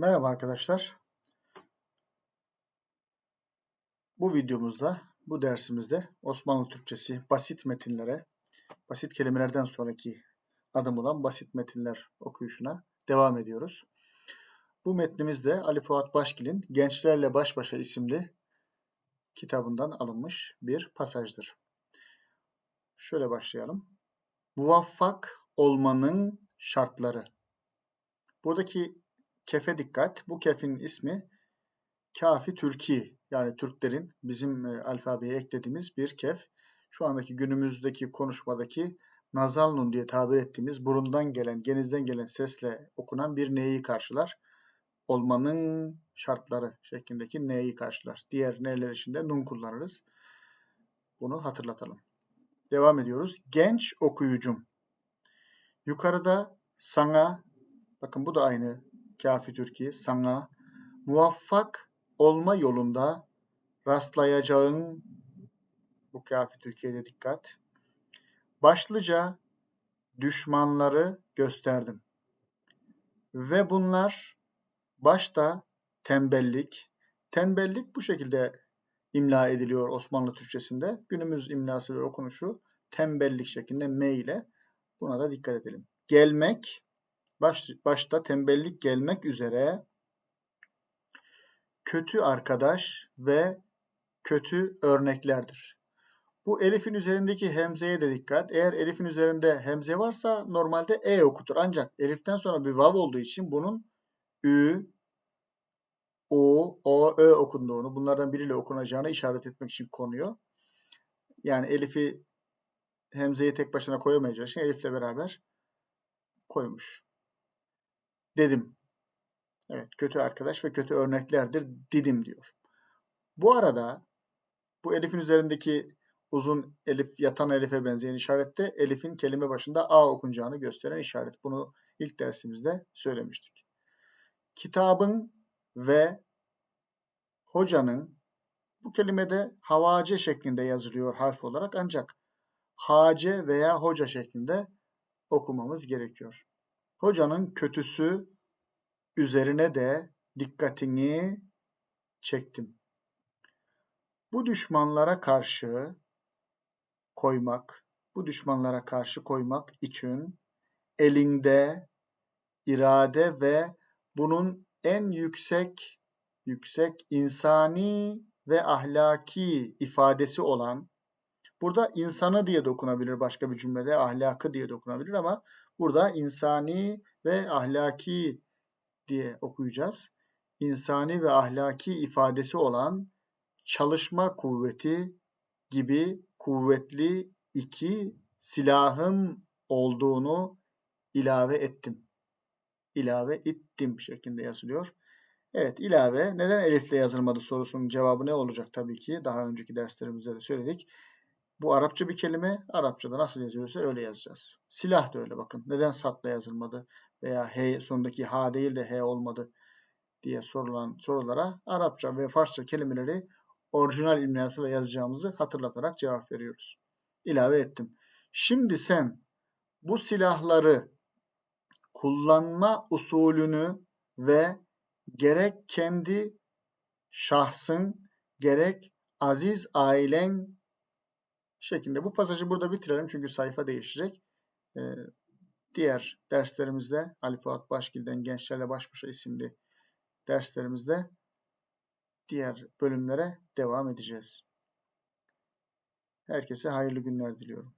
Merhaba arkadaşlar. Bu videomuzda, bu dersimizde Osmanlı Türkçesi basit metinlere, basit kelimelerden sonraki adım olan basit metinler okuyuşuna devam ediyoruz. Bu metnimiz de Ali Fuat Başgil'in Gençlerle Baş Başa isimli kitabından alınmış bir pasajdır. Şöyle başlayalım. Muvaffak olmanın şartları. Buradaki kefe dikkat. Bu kefin ismi Kafi Türki yani Türklerin bizim e, alfabeye eklediğimiz bir kef. Şu andaki günümüzdeki konuşmadaki nazal nun diye tabir ettiğimiz burundan gelen, genizden gelen sesle okunan bir neyi karşılar. Olmanın şartları şeklindeki neyi karşılar. Diğer neler içinde nun kullanırız. Bunu hatırlatalım. Devam ediyoruz. Genç okuyucum. Yukarıda sana, bakın bu da aynı Kafi Türkiye, sana muvaffak olma yolunda rastlayacağın bu Kafi Türkiye'de dikkat. Başlıca düşmanları gösterdim. Ve bunlar başta tembellik, tembellik bu şekilde imla ediliyor Osmanlı Türkçesinde. Günümüz imlası ve okunuşu tembellik şeklinde M ile buna da dikkat edelim. Gelmek, baş, başta tembellik gelmek üzere kötü arkadaş ve kötü örneklerdir. Bu elifin üzerindeki hemzeye de dikkat. Eğer elifin üzerinde hemze varsa normalde e okutur. Ancak eliften sonra bir vav olduğu için bunun ü, o, o, ö okunduğunu, bunlardan biriyle okunacağını işaret etmek için konuyor. Yani elifi hemzeyi tek başına koyamayacağı için elifle beraber koymuş. Dedim. Evet, kötü arkadaş ve kötü örneklerdir didim diyor. Bu arada bu elifin üzerindeki uzun elif, yatan elife benzeyen işarette elifin kelime başında A okunacağını gösteren işaret. Bunu ilk dersimizde söylemiştik. Kitabın ve hocanın bu kelimede havace şeklinde yazılıyor harf olarak ancak hace veya hoca şeklinde okumamız gerekiyor. Hocanın kötüsü üzerine de dikkatini çektim. Bu düşmanlara karşı koymak, bu düşmanlara karşı koymak için elinde irade ve bunun en yüksek yüksek insani ve ahlaki ifadesi olan burada insanı diye dokunabilir başka bir cümlede ahlakı diye dokunabilir ama burada insani ve ahlaki diye okuyacağız. İnsani ve ahlaki ifadesi olan çalışma kuvveti gibi kuvvetli iki silahım olduğunu ilave ettim. İlave ettim şeklinde yazılıyor. Evet ilave neden elifle yazılmadı sorusunun cevabı ne olacak tabii ki. Daha önceki derslerimizde de söyledik. Bu Arapça bir kelime. Arapçada nasıl yazıyorsa öyle yazacağız. Silah da öyle bakın. Neden satla yazılmadı veya H sonundaki H değil de H olmadı diye sorulan sorulara Arapça ve Farsça kelimeleri orijinal imlasıyla yazacağımızı hatırlatarak cevap veriyoruz. İlave ettim. Şimdi sen bu silahları kullanma usulünü ve gerek kendi şahsın gerek aziz ailen şeklinde. Bu pasajı burada bitirelim çünkü sayfa değişecek. Ee, diğer derslerimizde Ali Fuat Başgil'den Gençlerle Baş Başa isimli derslerimizde diğer bölümlere devam edeceğiz. Herkese hayırlı günler diliyorum.